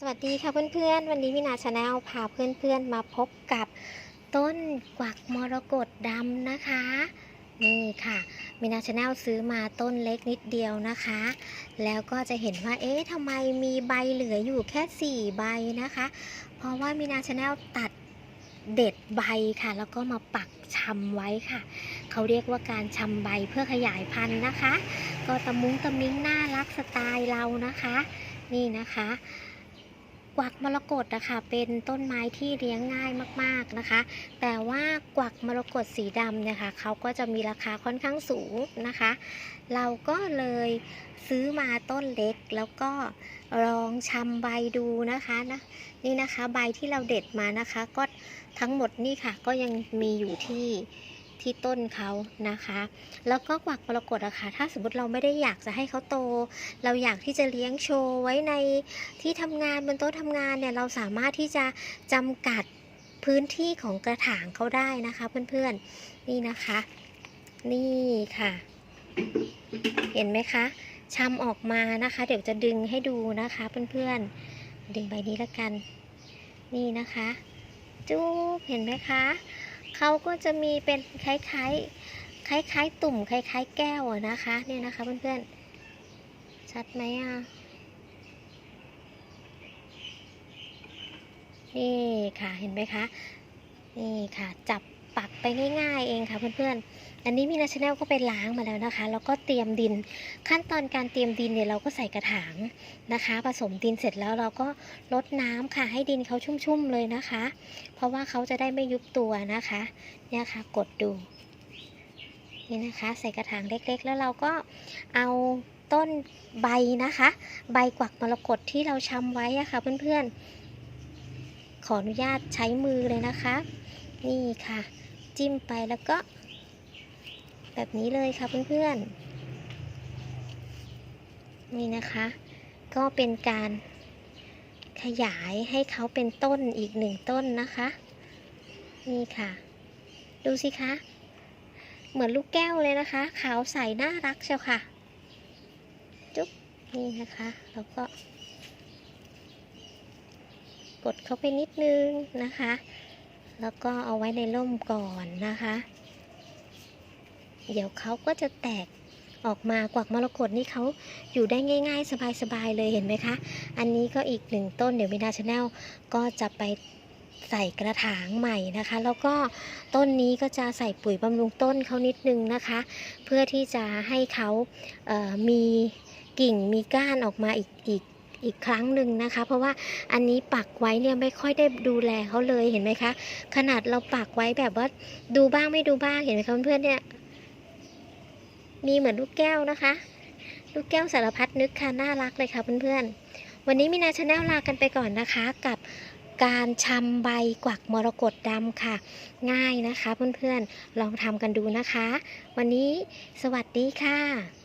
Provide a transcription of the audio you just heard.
สวัสดีค่ะเพื่อนๆ วันนี้มินาชาแนลพาเพื่อนๆมาพบกับต้นกวักมรกตดำนะคะ นี่ค่ะมินาชาแนลซื้อมาต้นเล็กนิดเดียวนะคะ แล้วก็จะเห็นว่าเอ๊ะทำไมมีใบเหลืออยู่แค่ 4 ใบนะคะ เพราะว่ามินาชาแนลตัดเด็ดใบค่ะ แล้วก็มาปักชำไว้ค่ะ เขาเรียกว่าการชำใบเพื่อขยายพันธุ์นะคะ ก็ตะมุ้งตะมิ้งน่ารักสไตล์เรานะคะ นี่นะคะ กวักมรกตนะคะเป็นต้นไม้ที่เลี้ยงง่ายมากๆนะคะ แต่ว่ากวักมรกตสีดำเนี่ยค่ะเขาก็จะมีราคาค่อนข้างสูงนะคะ เราก็เลยซื้อมาต้นเล็กแล้วก็ลองชำใบดูนะคะนะนี่นะคะใบที่เราเด็ดมานะคะ ก็ทั้งหมดนี่ค่ะก็ยังมีอยู่ที่ ที่ต้นเขานะคะ แล้วก็กวักมรกตอะค่ะถ้าสมมติเราไม่ได้อยากจะให้เขาโต เราอยากที่จะเลี้ยงโชว์ไว้ในที่ทำงานบนโต๊ะทำงานเนี่ยเราสามารถที่จะจำกัดพื้นที่ของกระถางเขาได้นะคะเพื่อนๆนี่นะคะ นี่ค่ะ เห็นไหมคะชำออกมานะคะ เดี๋ยวจะดึงให้ดูนะคะเพื่อนๆดึงใบนี้ละกัน นี่นะคะจูบเห็นไหมคะ เขาก็จะมีเป็นคล้ายๆคล้ายๆตุ่มคล้ายๆแก้วอะนะคะเนี่ยนะคะเพื่อนๆชัดไหมอะนี่ค่ะเห็นไหมคะนี่ค่ะจับ ปักไปง่ายๆเองค่ะเพื่อนๆ อันนี้มีนาชแนลก็ไปล้างมาแล้วนะคะ แล้วก็เตรียมดิน ขั้นตอนการเตรียมดินเนี่ยเราก็ใส่กระถางนะคะ ผสมดินเสร็จแล้วเราก็ลดน้ำค่ะให้ดินเขาชุ่มๆเลยนะคะ เพราะว่าเขาจะได้ไม่ยุบตัวนะคะเนี่ยค่ะกดดูนี่นะคะใส่กระถางเล็กๆ แล้วเราก็เอาต้นใบนะคะ ใบกวักมรกตที่เราชำไว้อะค่ะเพื่อนๆ ขออนุญาตใช้มือเลยนะคะ นี่ค่ะ จิ้มไปแล้วก็ แบบนี้เลยค่ะเพื่อนๆ นี่นะคะ ก็เป็นการขยายให้เขาเป็นต้นอีกหนึ่งต้นนะคะ นี่ค่ะ ดูสิคะ เหมือนลูกแก้วเลยนะคะ ขาวใสน่ารักเชียวค่ะ จุ๊บ นี่นะคะ แล้วก็ กดเข้าไปนิดนึงนะคะ แล้วก็เอาไว้ในร่มก่อนนะคะ เดี๋ยวเขาก็จะแตกออกมากวักมรกตนี่เขาอยู่ได้ง่าย ๆ สบายๆเลยเห็นไหมคะ อันนี้ก็อีกหนึ่งต้นเดี๋ยววินาชาแนลก็จะไปใส่กระถางใหม่นะคะ แล้วก็ต้นนี้ก็จะใส่ปุ๋ยบำรุงต้นเขานิดนึงนะคะ เพื่อที่จะให้เขาเมีกิ่งมีก้านออกมาอีกอีก อีกครั้งหนึ่งนะคะ เพราะว่าอันนี้ปักไว้เนี่ยไม่ค่อยได้ดูแลเขาเลยเห็นไหมคะ ขนาดเราปักไว้แบบว่าดูบ้างไม่ดูบ้างเห็นไหมคะเพื่อนๆเนี่ย มีเหมือนลูกแก้วนะคะ ลูกแก้วสารพัดนึกค่ะน่ารักเลยค่ะเพื่อนๆ วันนี้มินาชาแนลลากันไปก่อนนะคะ กับการชำใบกวักมรกตดำค่ะ ง่ายนะคะเพื่อนๆลองทำกันดูนะคะ วันนี้สวัสดีค่ะ